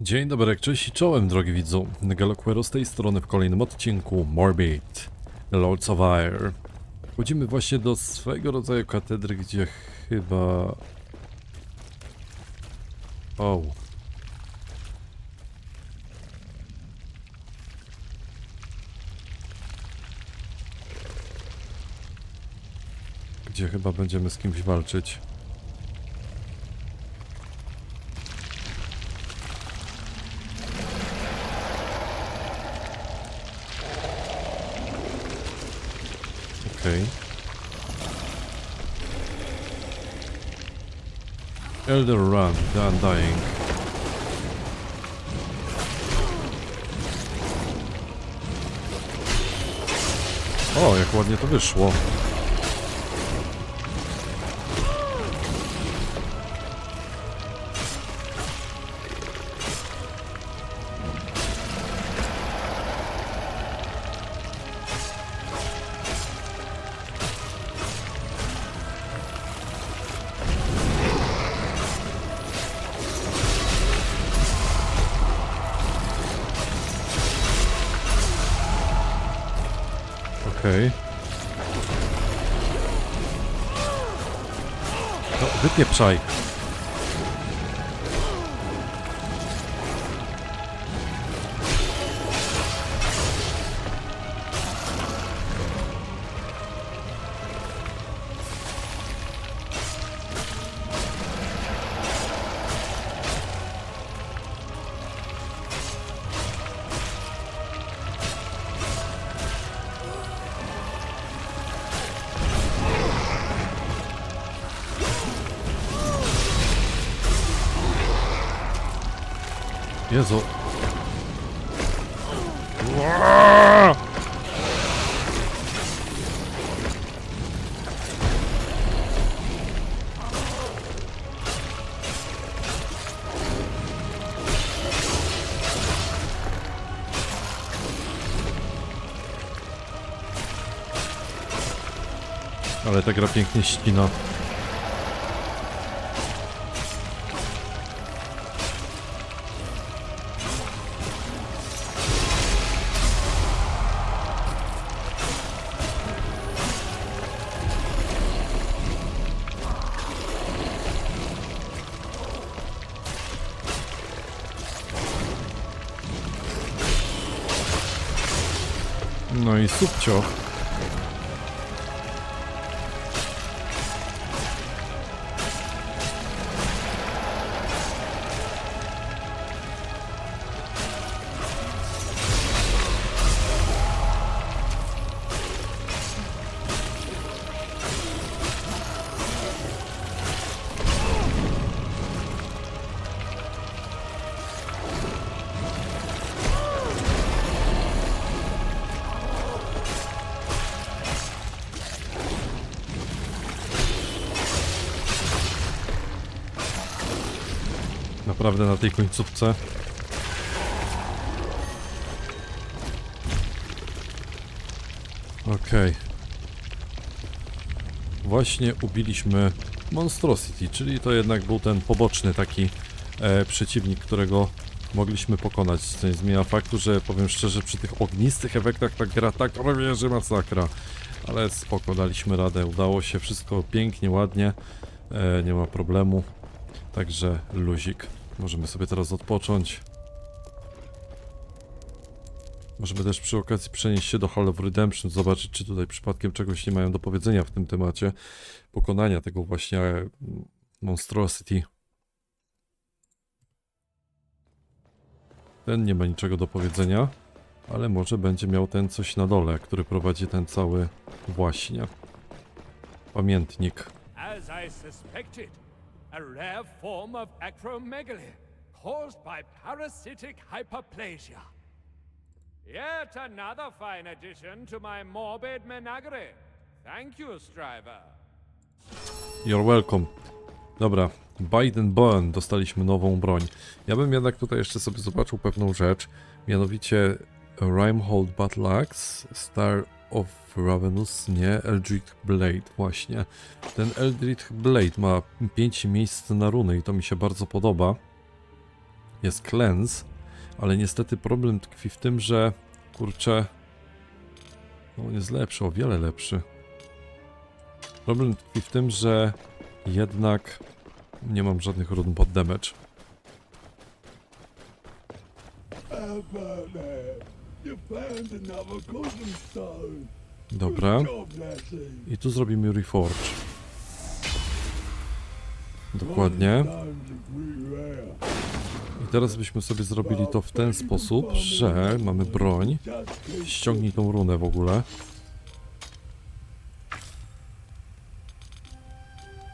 Dzień dobry, cześć i czołem drogi widzu. Galoquero z tej strony w kolejnym odcinku Morbid, Lords of Ire. Wchodzimy właśnie do swego rodzaju katedry, gdzie chyba... O. Gdzie chyba będziemy z kimś walczyć. Okej. Elder Run, The Undying. O, jak ładnie to wyszło. No, Jezu. Ua! Ale ta gra pięknie ścina. No Naprawdę na tej końcówce. Okej. Właśnie ubiliśmy Monstrosity, czyli to jednak był ten poboczny taki e, przeciwnik, którego mogliśmy pokonać. Co nie zmienia faktu, że powiem szczerze, przy tych ognistych efektach ta gra tak robi, że masakra. Ale spoko, daliśmy radę, udało się, wszystko pięknie, ładnie, e, nie ma problemu. Także luzik. Możemy sobie teraz odpocząć. Możemy też przy okazji przenieść się do Hall of Redemption, zobaczyć czy tutaj przypadkiem czegoś nie mają do powiedzenia w tym temacie pokonania tego właśnie e, Monstrosity. Ten nie ma niczego do powiedzenia, ale może będzie miał ten coś na dole, który prowadzi ten cały właśnie pamiętnik. As I suspected, a rare form of acromegaly caused by parasitic hyperplasia. Yet another fine addition to my morbid menagerie. Thank you, Striver. You're welcome. Dobra, Biden Burn dostaliśmy nową broń. Ja bym jednak tutaj jeszcze sobie zobaczył pewną rzecz, mianowicie Rimehold Battle Axe, Star of Ravenous, nie, Eldritch Blade, właśnie. Ten Eldritch Blade ma 5 miejsc na runy i to mi się bardzo podoba. jest cleanse, ale niestety problem tkwi w tym, że kurczę, no on jest lepszy, o wiele lepszy. Problem tkwi w tym, że jednak nie mam żadnych run pod damage. Dobra. I tu zrobimy Reforge. Dokładnie. I teraz byśmy sobie zrobili to w ten sposób, że mamy broń. Ściągnij tą runę w ogóle.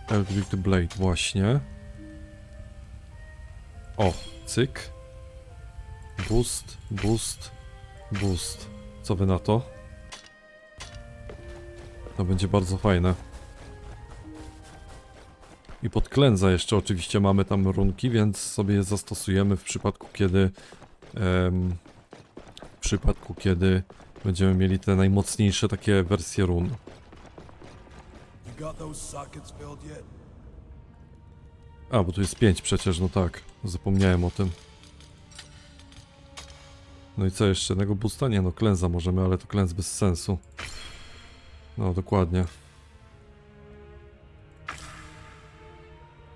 Eldritch Blade właśnie. O, cyk. Boost, boost, boost. Co wy na to? To będzie bardzo fajne. I pod klędza jeszcze oczywiście mamy tam runki, więc sobie je zastosujemy w przypadku kiedy em, w przypadku kiedy będziemy mieli te najmocniejsze takie wersje run. A, bo tu jest 5 przecież, no tak. Zapomniałem o tym. No i co jeszcze? Jednego boosta? Nie no, klęza możemy, ale to klęz bez sensu. No, dokładnie.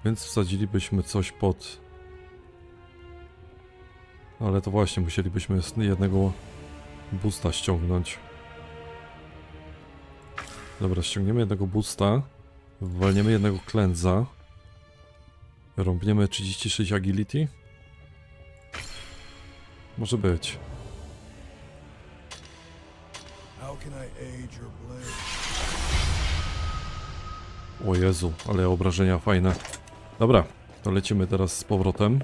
Więc wsadzilibyśmy coś pod... Ale to właśnie, musielibyśmy jednego boosta ściągnąć. Dobra, ściągniemy jednego boosta. Walniemy jednego klędza. Rąbniemy 36 agility? Może być. O Jezu, ale obrażenia fajne. Dobra, to lecimy teraz z powrotem.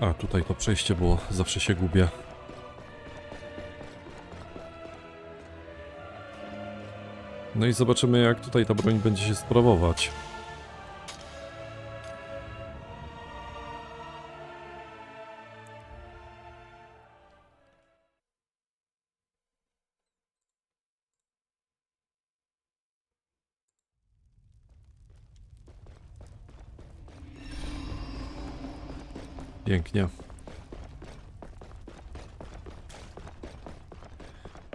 A, tutaj to przejście było, zawsze się gubię. No i zobaczymy jak tutaj ta broń będzie się sprawować. Pięknie.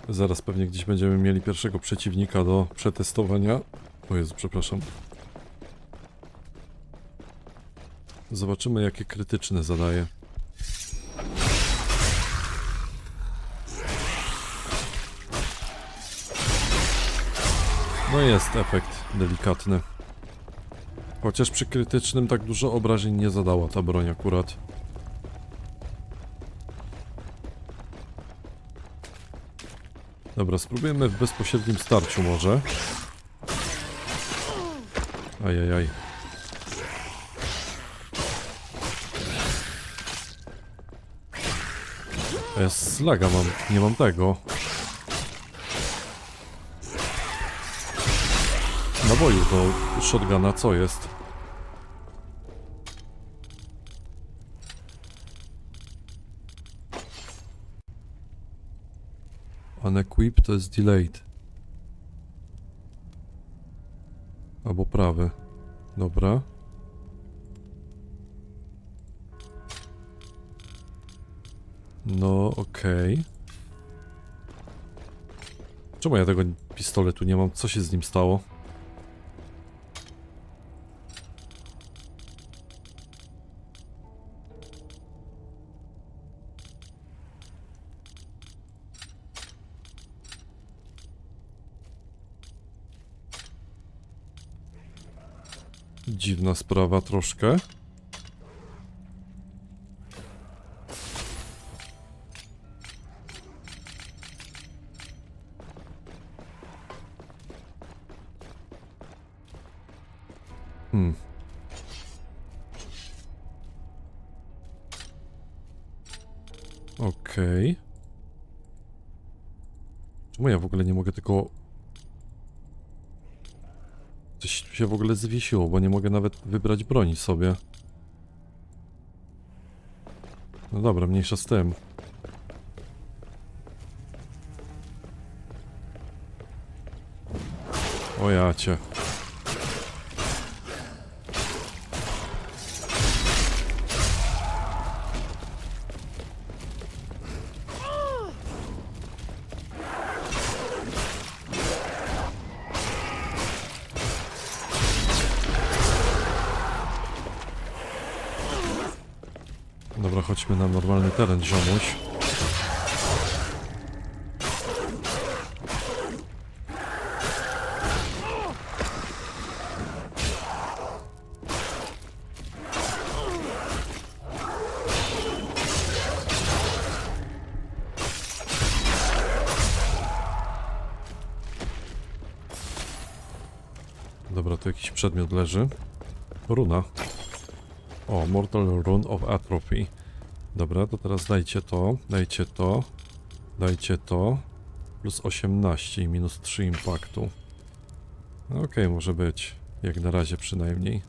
Zaraz pewnie gdzieś będziemy mieli pierwszego przeciwnika do przetestowania. O Jezu, przepraszam. Zobaczymy jakie krytyczne zadaje. No jest efekt delikatny. Chociaż przy krytycznym tak dużo obrażeń nie zadała ta broń akurat. Dobra, spróbujemy w bezpośrednim starciu może. Ajajaj. Ja slaga mam, nie mam tego. Naboju do shotguna co jest? Unequip to jest delayed. Albo prawy. Dobra. No, okej. Czemu ja tego pistoletu nie mam? Co się z nim stało? Dziwna sprawa troszkę. Zwiesiło, bo nie mogę nawet wybrać broni sobie. No dobra, mniejsza z tym. O ja cię. Wychodźmy na normalny teren, ziomuś. Dobra, tu jakiś przedmiot leży. Runa. O, Mortal Rune of Atrophy. Dobra, to teraz dajcie to, dajcie to, dajcie to. Plus 18 i minus 3 impaktu. No Okej, może być. Jak na razie przynajmniej.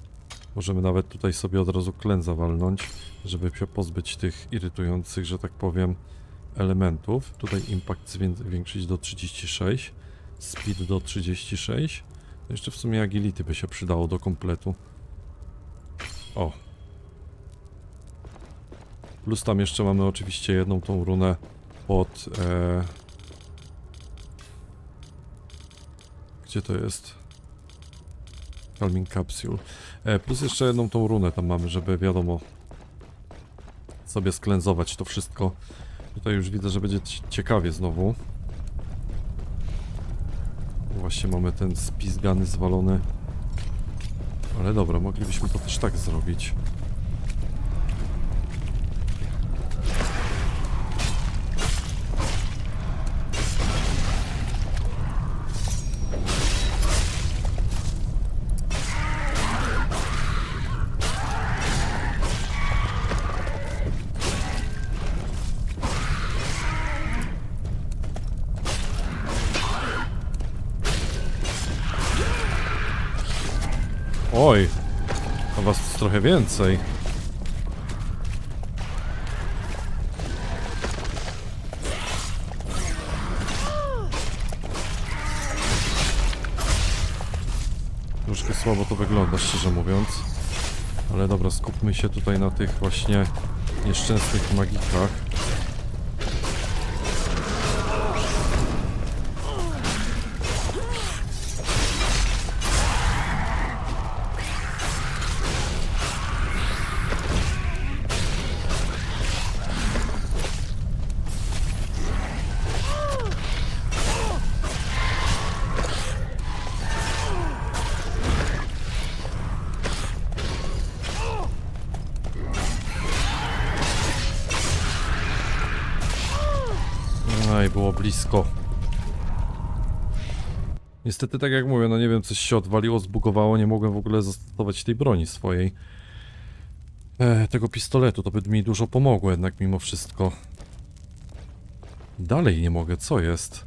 Możemy nawet tutaj sobie od razu klęza walnąć, żeby się pozbyć tych irytujących, że tak powiem, elementów. Tutaj impact zwię- zwiększyć do 36, speed do 36. No Jeszcze w sumie agility by się przydało do kompletu. O. Plus tam jeszcze mamy oczywiście jedną tą runę pod... E... Gdzie to jest? Calming Capsule. E, plus jeszcze jedną tą runę tam mamy, żeby wiadomo sobie sklęzować to wszystko. Tutaj już widzę, że będzie ci- ciekawie znowu. Właśnie mamy ten spizgany, zwalony. Ale dobra, moglibyśmy to też tak zrobić. Więcej. Troszkę słabo to wygląda, szczerze mówiąc. Ale dobra, skupmy się tutaj na tych właśnie nieszczęsnych magikach. Było blisko. Niestety, tak jak mówię, no nie wiem, coś się odwaliło, zbugowało, nie mogłem w ogóle zastosować tej broni swojej. E, tego pistoletu, to by mi dużo pomogło jednak mimo wszystko. Dalej nie mogę, co jest?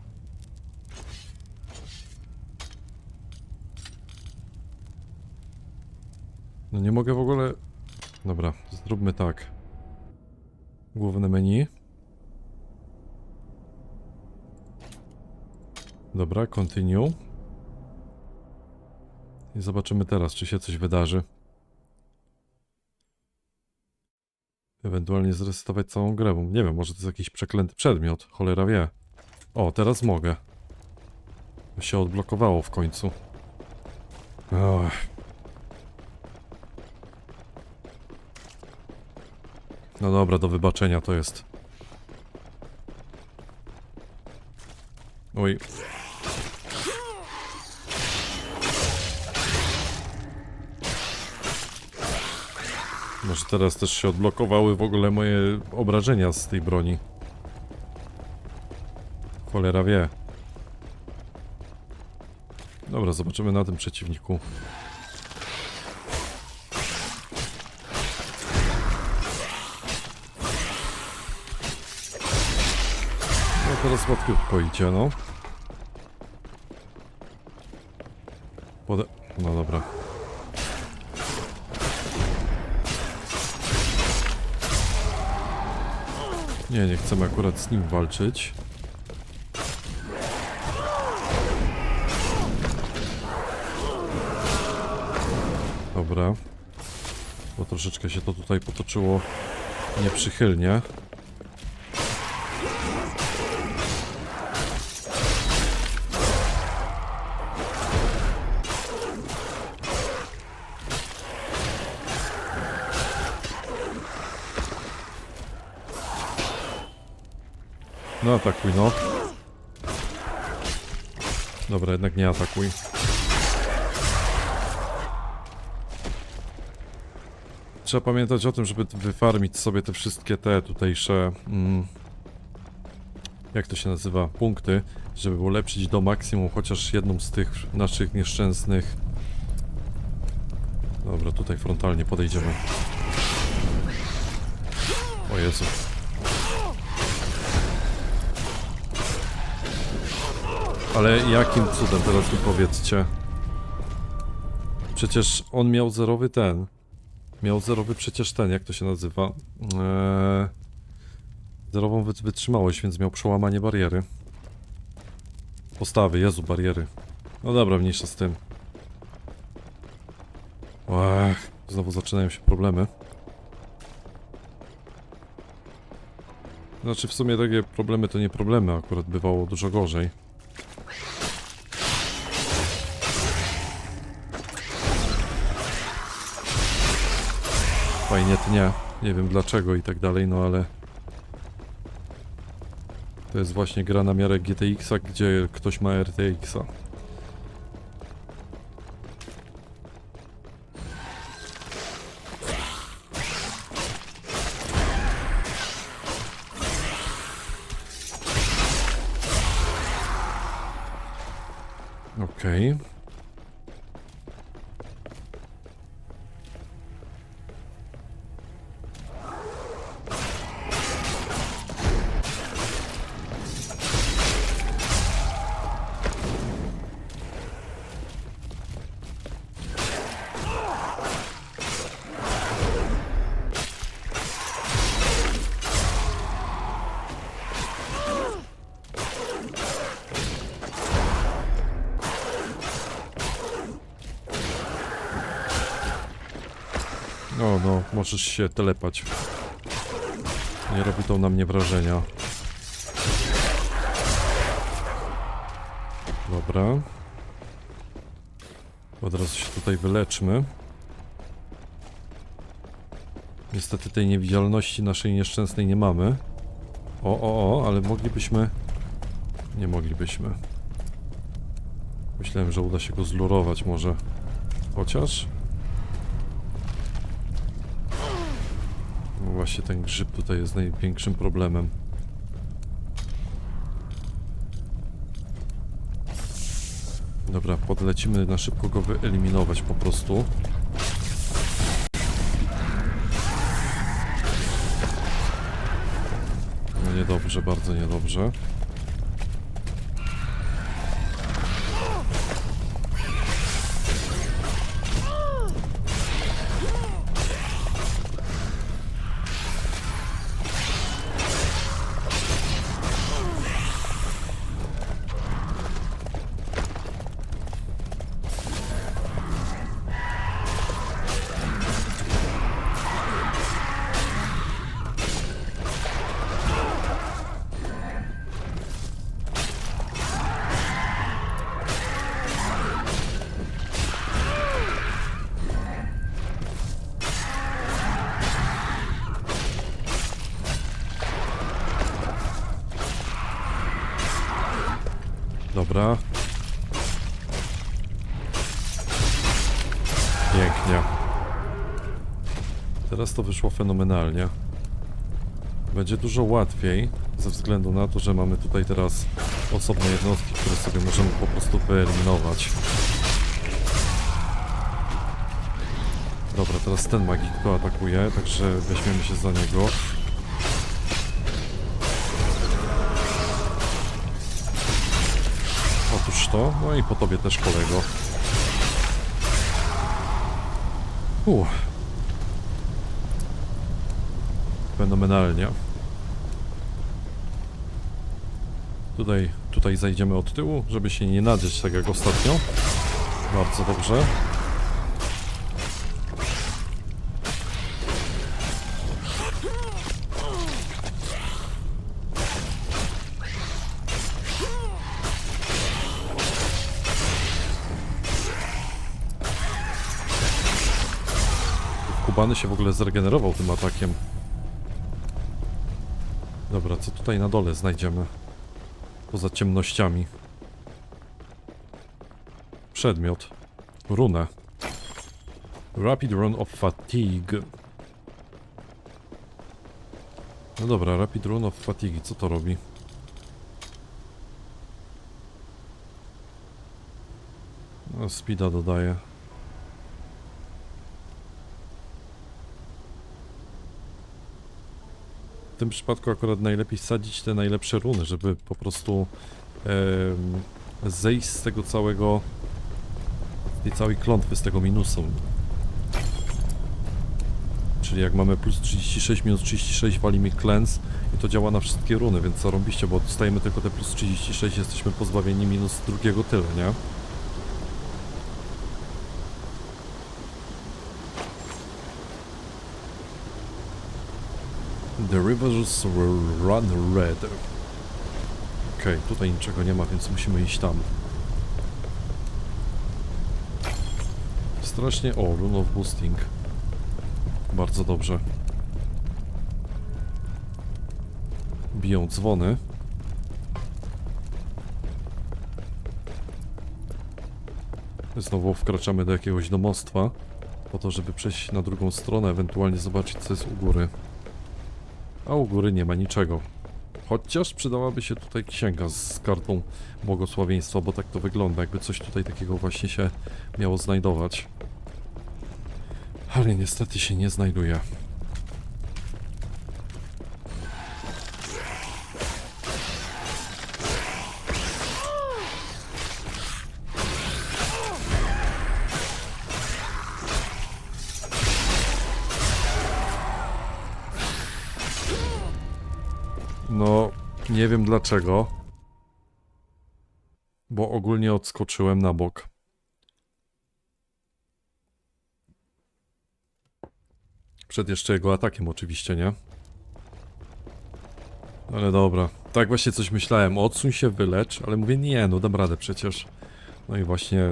No nie mogę w ogóle... Dobra, zróbmy tak. Główne menu. Dobra, continue. I zobaczymy teraz, czy się coś wydarzy. Ewentualnie zresetować całą grę, nie wiem, może to jest jakiś przeklęty przedmiot, cholera wie. O, teraz mogę. Się odblokowało w końcu. Ach. No dobra, do wybaczenia to jest. Oj, Może teraz też się odblokowały w ogóle moje obrażenia z tej broni. Cholera wie. Dobra, zobaczymy na tym przeciwniku. No teraz łatwiutko idzie, no. Pode... No dobra. Nie, nie chcemy akurat z nim walczyć. Dobra. Bo troszeczkę się to tutaj potoczyło nieprzychylnie. No atakuj, no. Dobra, jednak nie atakuj. Trzeba pamiętać o tym, żeby wyfarmić sobie te wszystkie te tutejsze... Mm, jak to się nazywa? Punkty, żeby ulepszyć do maksimum chociaż jedną z tych naszych nieszczęsnych... Dobra, tutaj frontalnie podejdziemy. O Jezu. Ale jakim cudem teraz mi powiedzcie? Przecież on miał zerowy ten. Miał zerowy przecież ten, jak to się nazywa? Eee, zerową wy- wytrzymałość, więc miał przełamanie bariery. Postawy, Jezu, bariery. No dobra, mniejsza z tym. Ech, znowu zaczynają się problemy. Znaczy w sumie takie problemy to nie problemy, akurat bywało dużo gorzej. Fajnie tnie, nie wiem dlaczego i tak dalej, no ale... To jest właśnie gra na miarę GTX-a, gdzie ktoś ma RTX-a. Okej. O możesz się telepać. Nie robi to na mnie wrażenia. Dobra. Od razu się tutaj wyleczmy. Niestety tej niewidzialności naszej nieszczęsnej nie mamy. O, o, o, ale moglibyśmy... Nie moglibyśmy. Myślałem, że uda się go zlurować może. Chociaż... Ten grzyb tutaj jest największym problemem. Dobra, podlecimy na szybko go wyeliminować po prostu. No niedobrze, bardzo niedobrze. To wyszło fenomenalnie. Będzie dużo łatwiej, ze względu na to, że mamy tutaj teraz osobne jednostki, które sobie możemy po prostu wyeliminować. Dobra, teraz ten magik to atakuje, także weźmiemy się za niego. Otóż to, no i po tobie też kolego. Uff. Fenomenalnie. Tutaj, tutaj zajdziemy od tyłu, żeby się nie nadzieć tak jak ostatnio. Bardzo dobrze. Kubany się w ogóle zregenerował tym atakiem. Dobra, co tutaj na dole znajdziemy? Poza ciemnościami. Przedmiot. Runę. Rapid Run of Fatigue. No dobra, Rapid Run of Fatigue. Co to robi? No, speeda dodaje. W tym przypadku akurat najlepiej sadzić te najlepsze runy, żeby po prostu zejść z tego całego, z tej całej klątwy, z tego minusu. Czyli jak mamy plus 36, minus 36 wali mi cleanse i to działa na wszystkie runy, więc zarąbiście, bo dostajemy tylko te plus 36, jesteśmy pozbawieni minus drugiego tyle, nie? The rivers run red. Okej, tutaj niczego nie ma, więc musimy iść tam. Strasznie... O, Rune of Boosting. Bardzo dobrze. Biją dzwony. Znowu wkraczamy do jakiegoś domostwa. Po to, żeby przejść na drugą stronę, ewentualnie zobaczyć co jest u góry. A u góry nie ma niczego. Chociaż przydałaby się tutaj księga z kartą błogosławieństwa, bo tak to wygląda, jakby coś tutaj takiego właśnie się miało znajdować. Ale niestety się nie znajduje. Dlaczego. Bo ogólnie odskoczyłem na bok. Przed jeszcze jego atakiem oczywiście, nie? Ale dobra. Tak właśnie coś myślałem. Odsuń się, wylecz. Ale mówię, nie, no dam radę przecież. No i właśnie...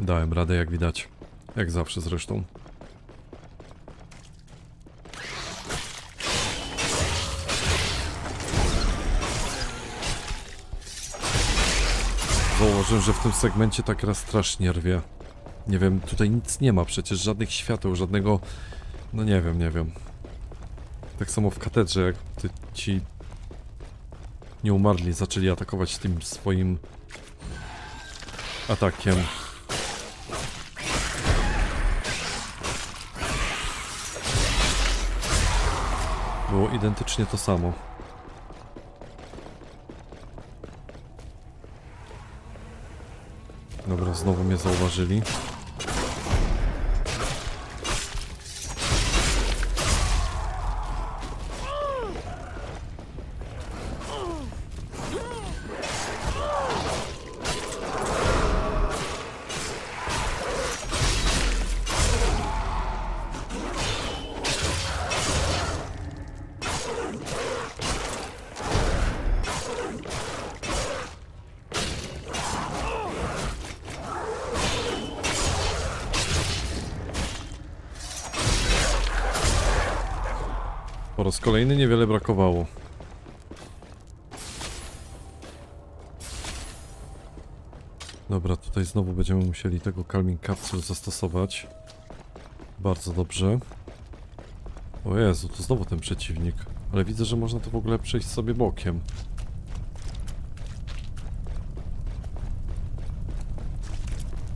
Dałem radę, jak widać. Jak zawsze zresztą. Zauważyłem, że w tym segmencie tak raz strasznie rwie. Nie wiem, tutaj nic nie ma przecież, żadnych świateł, żadnego... No nie wiem, nie wiem. Tak samo w katedrze, jak ty, ci nieumarli zaczęli atakować tym swoim atakiem. Było identycznie to samo. Dobra, znowu mnie zauważyli. Raz kolejny niewiele brakowało. Dobra, tutaj znowu będziemy musieli tego Calming Capsule zastosować. Bardzo dobrze. O Jezu, to znowu ten przeciwnik. Ale widzę, że można to w ogóle przejść sobie bokiem.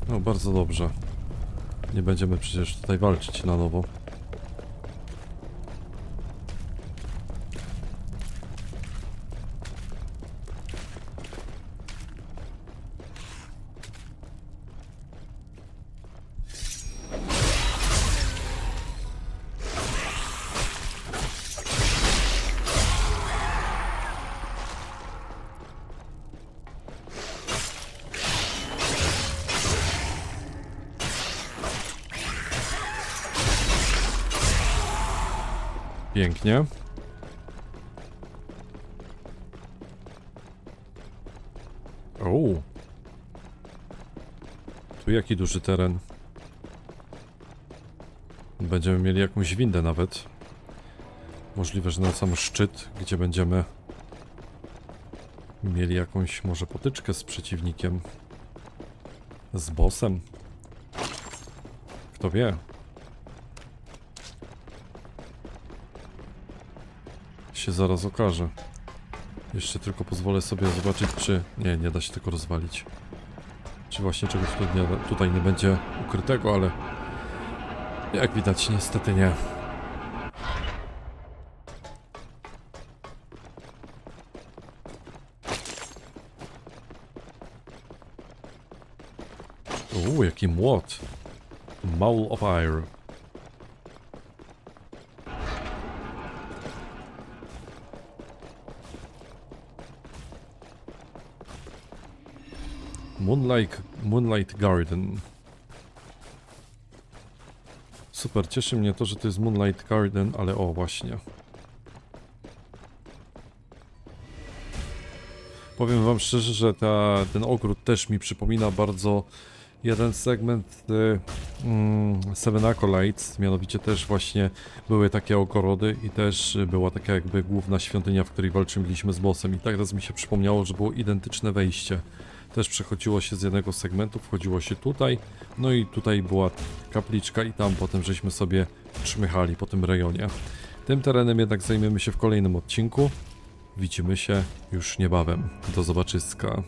No, bardzo dobrze. Nie będziemy przecież tutaj walczyć na nowo. Pięknie. O. Tu jaki duży teren. Będziemy mieli jakąś windę nawet. Możliwe, że na sam szczyt, gdzie będziemy mieli jakąś może potyczkę z przeciwnikiem. Z bossem. Kto wie? Się zaraz okaże. Jeszcze tylko pozwolę sobie zobaczyć, czy... Nie, nie da się tego rozwalić. Czy właśnie czegoś tu nie, tutaj nie będzie ukrytego, ale... Jak widać, niestety nie. Uuu, jaki młot. Maul of Ire. Moonlight, Moonlight Garden. Super, cieszy mnie to, że to jest Moonlight Garden, ale o, właśnie. Powiem wam szczerze, że ta, ten ogród też mi przypomina bardzo jeden segment y, mm, Seven Acolytes, mianowicie też właśnie były takie ogorody i też była taka jakby główna świątynia, w której walczyliśmy z bossem i tak raz mi się przypomniało, że było identyczne wejście. Też przechodziło się z jednego segmentu, wchodziło się tutaj, no i tutaj była kapliczka i tam potem żeśmy sobie czmychali po tym rejonie. Tym terenem jednak zajmiemy się w kolejnym odcinku. Widzimy się już niebawem. Do zobaczyska.